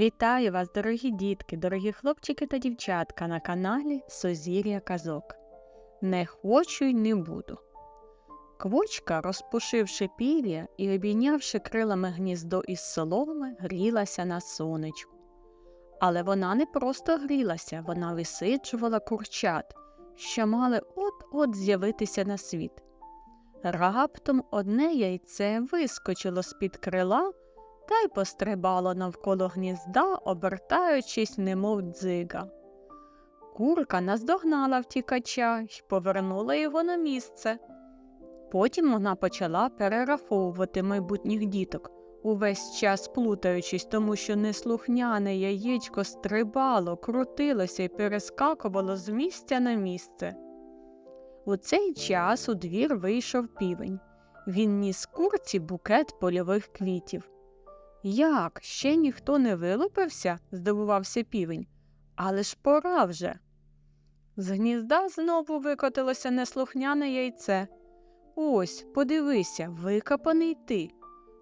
Вітаю вас, дорогі дітки, дорогі хлопчики та дівчатка на каналі Созір'я Казок. Не хочу й не буду. Квочка, розпушивши пір'я і обійнявши крилами гніздо із соломи, грілася на сонечку. Але вона не просто грілася, вона висиджувала курчат, що мали от-от з'явитися на світ. Раптом одне яйце вискочило з-під крила та й пострибало навколо гнізда, обертаючись, немов дзига. Курка наздогнала втікача й повернула його на місце. Потім вона почала перераховувати майбутніх діток, увесь час плутаючись, тому що неслухняне яєчко стрибало, крутилося і перескакувало з місця на місце. У цей час у двір вийшов півень. Він ніс курці букет польових квітів. Як ще ніхто не вилупився? здивувався півень. Але ж пора вже. З гнізда знову викотилося неслухняне яйце. Ось, подивися, викопаний ти.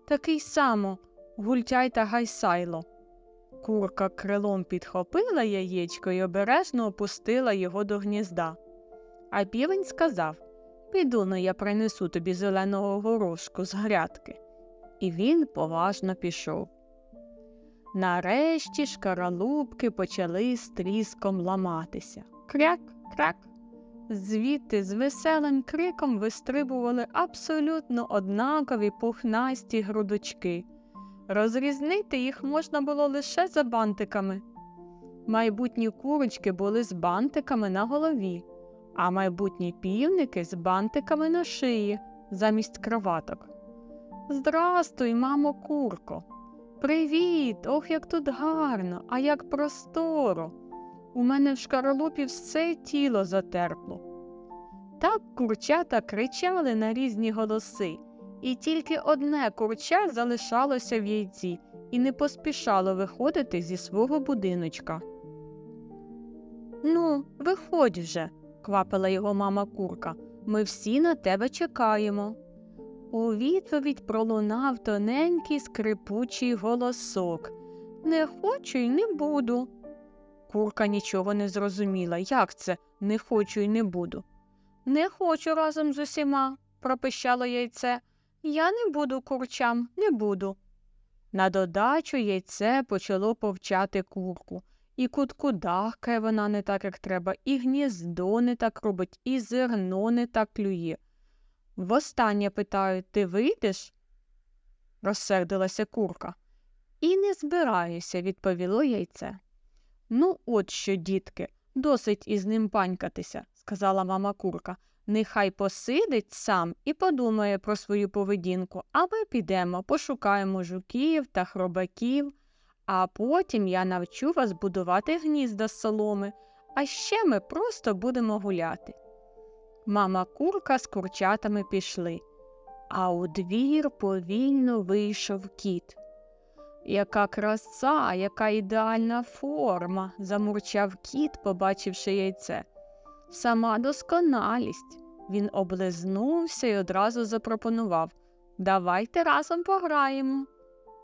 Такий само гультяй та гайсайло. Курка крилом підхопила яєчко і обережно опустила його до гнізда. А півень сказав Піду но я принесу тобі зеленого горошку з грядки і він поважно пішов. Нарешті шкаралупки почали з тріском ламатися. Кряк, крак. Звідти з веселим криком вистрибували абсолютно однакові пухнасті грудочки. Розрізнити їх можна було лише за бантиками. Майбутні курочки були з бантиками на голові, а майбутні півники з бантиками на шиї замість кроваток. Здрастуй, мамо, курко. Привіт! Ох, як тут гарно, а як просторо. У мене в шкаралупі все тіло затерпло. Так курчата кричали на різні голоси, і тільки одне курча залишалося в яйці і не поспішало виходити зі свого будиночка. Ну, виходь вже, квапила його мама курка. Ми всі на тебе чекаємо. У відповідь пролунав тоненький скрипучий голосок. Не хочу й не буду. Курка нічого не зрозуміла. Як це не хочу й не буду? Не хочу разом з усіма, пропищало яйце. Я не буду курчам, не буду. На додачу яйце почало повчати курку. І кутку дахкає вона не так, як треба, і гніздо не так робить, і зерно не так клює. Востаннє питаю, ти вийдеш? розсердилася курка. І не збираюся, відповіло яйце. Ну, от що, дітки, досить із ним панькатися, сказала мама курка. Нехай посидить сам і подумає про свою поведінку, а ми підемо, пошукаємо жуків та хробаків, а потім я навчу вас будувати гнізда з соломи, а ще ми просто будемо гуляти. Мама курка з курчатами пішли, а у двір повільно вийшов кіт. Яка краса, яка ідеальна форма, замурчав кіт, побачивши яйце. Сама досконалість. Він облизнувся і одразу запропонував Давайте разом пограємо.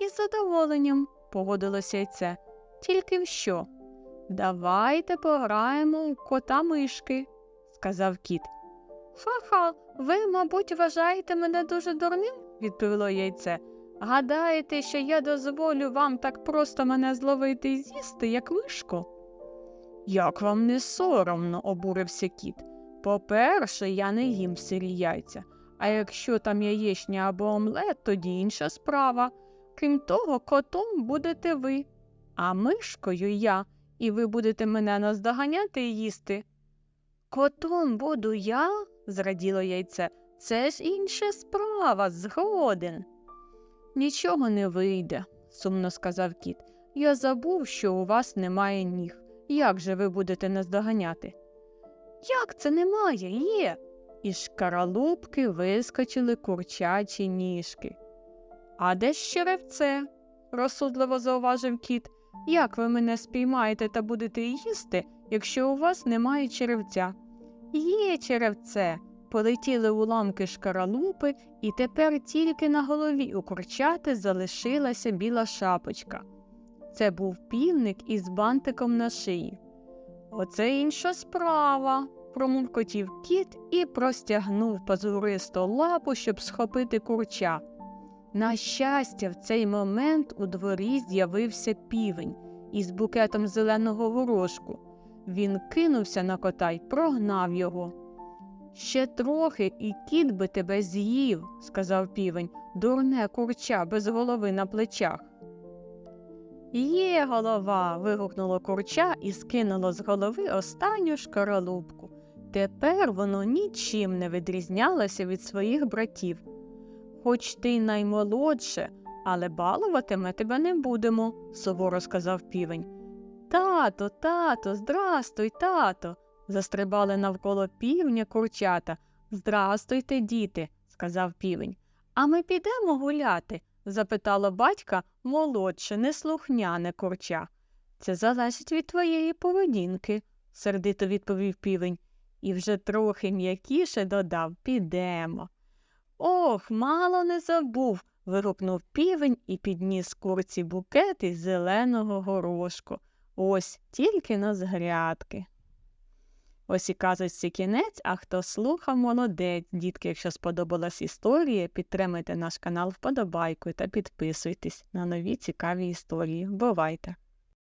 Із задоволенням, погодилося яйце. Тільки в що? Давайте пограємо у кота мишки, сказав кіт. Ха-ха, ви, мабуть, вважаєте мене дуже дурним, відповіло яйце. Гадаєте, що я дозволю вам так просто мене зловити і з'їсти, як мишку? Як вам не соромно, обурився кіт. По-перше, я не їм сирі яйця, а якщо там яєчня або омлет, тоді інша справа. Крім того, котом будете ви, а мишкою я, і ви будете мене наздоганяти і їсти. Котом буду я? Зраділо яйце. Це ж інша справа, згоден. Нічого не вийде, сумно сказав кіт. Я забув, що у вас немає ніг. Як же ви будете наздоганяти? Як це немає? Є. Із шкаралупки вискочили курчачі ніжки. А де ж черевце? розсудливо зауважив кіт. Як ви мене спіймаєте та будете їсти, якщо у вас немає черевця? Є черевце. Полетіли уламки шкаралупи, і тепер тільки на голові у курчати залишилася біла шапочка. Це був півник із бантиком на шиї. Оце інша справа, промуркотів кіт і простягнув пазуристу лапу, щоб схопити курча. На щастя, в цей момент у дворі з'явився півень із букетом зеленого горошку. Він кинувся на кота й прогнав його. Ще трохи, і кіт би тебе з'їв, сказав півень, дурне курча без голови на плечах. Є голова. вигукнуло курча і скинуло з голови останню шкаралупку. Тепер воно нічим не відрізнялося від своїх братів. Хоч ти наймолодше, але балувати ми тебе не будемо, суворо сказав півень. Тато, тато, здрастуй, тато. застрибали навколо півня курчата. Здрастуйте, діти, сказав півень. А ми підемо гуляти? запитало батька молодше, неслухняне курча. Це залежить від твоєї поведінки, сердито відповів півень, і вже трохи м'якіше додав підемо. Ох, мало не забув. вигукнув півень і підніс курці букет із зеленого горошку. Ось тільки на з грядки. Ось і казочці кінець, а хто слухав, молодець. Дітки, якщо сподобалась історія, підтримайте наш канал вподобайкою та підписуйтесь на нові цікаві історії. Бувайте!